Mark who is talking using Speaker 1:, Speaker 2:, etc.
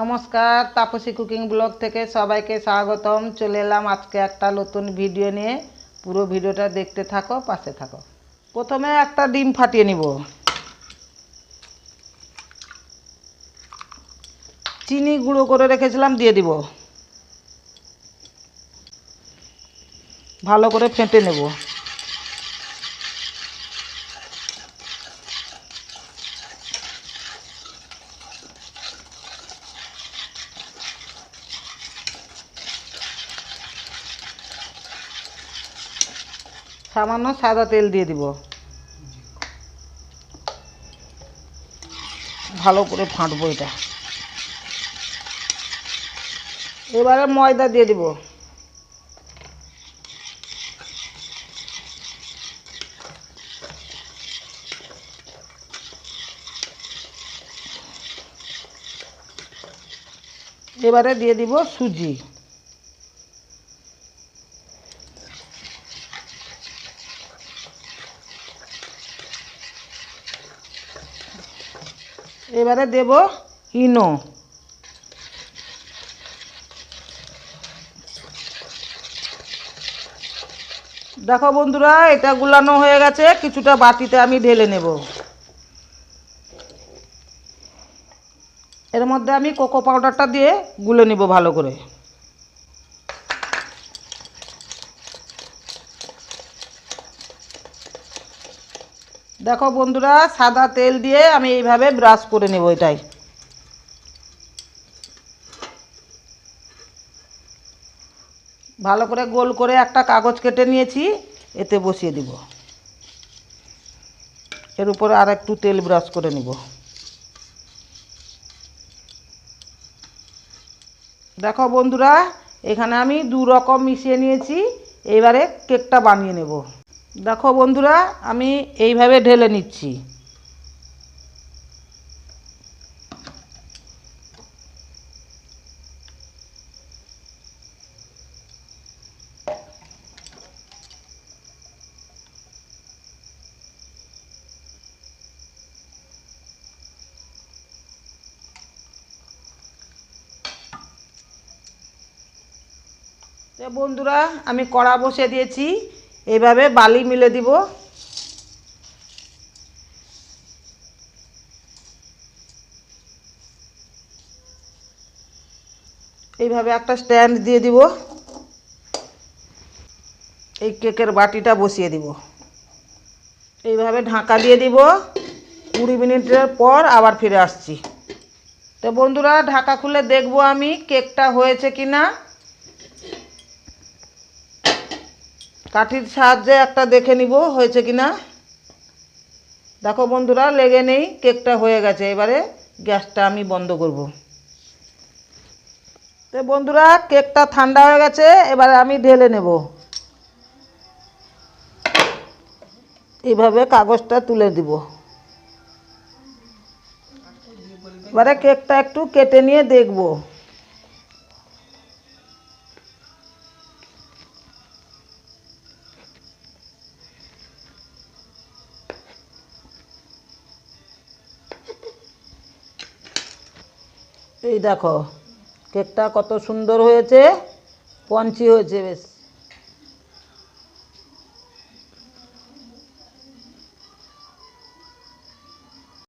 Speaker 1: নমস্কার, Tapasi cooking blog থেকে সবাইকে স্বাগতম। চলে এলাম আজকে একটা নতুন ভিডিও নিয়ে। পুরো ভিডিওটা দেখতে থাকো, পাশে থাকো। প্রথমে একটা ডিম ফাটিয়ে নিব। চিনি গুঁড়ো করে রেখেছিলাম, দিয়ে দিব। ভালো করে ফেটে নেব। সামান্য সাদা তেল দিয়ে দিব। ভালো করে ফাটবো এটা। এবারে ময়দা দিয়ে দিব। এবারে দিয়ে দিব সুজি। এবারে দেব ইনো। দেখো বন্ধুরা, এটা গুলানো হয়ে গেছে, কিছুটা বাটিতে আমি ঢেলে নেব। এর মধ্যে আমি কোকো পাউডারটা দিয়ে গুলে নেব ভালো করে। দেখো বন্ধুরা, সাদা তেল দিয়ে আমি এইভাবে ব্রাশ করে নেব এটাই। ভালো করে গোল করে একটা কাগজ কেটে নিয়েছি, এতে বসিয়ে দিব। এর উপরে আর একটু তেল ব্রাশ করে নিব। দেখো বন্ধুরা, এখানে আমি দু রকম মিশিয়ে নিয়েছি, এবারে কেকটা বানিয়ে নেব। দেখো বন্ধুরা আমি এইভাবে ঢেলে নিচ্ছি। বন্ধুরা আমি কড়া বসে দিয়েছি। এইভাবে বালি মিলে দিব। এইভাবে একটা স্ট্যান্ড দিয়ে দিব। এই কেকের বাটিটা বসিয়ে দিব। এইভাবে ঢাকা দিয়ে দিব। কুড়ি মিনিটের পর আবার ফিরে আসছি। তো বন্ধুরা, ঢাকা খুলে দেখব আমি কেকটা হয়েছে কি না কাঠির সাহায্যে একটা দেখে নিব, হয়েছে কি না দেখো বন্ধুরা, লেগে নেই, কেকটা হয়ে গেছে। এবারে গ্যাসটা আমি বন্ধ করব। তো বন্ধুরা, কেকটা ঠান্ডা হয়ে গেছে, এবারে আমি ঢেলে নেব। এইভাবে কাগজটা তুলে দিব। এবারে কেকটা একটু কেটে নিয়ে দেখব। এই দেখো কেকটা কত সুন্দর হয়েছে পঞ্চি হয়েছে বেশ।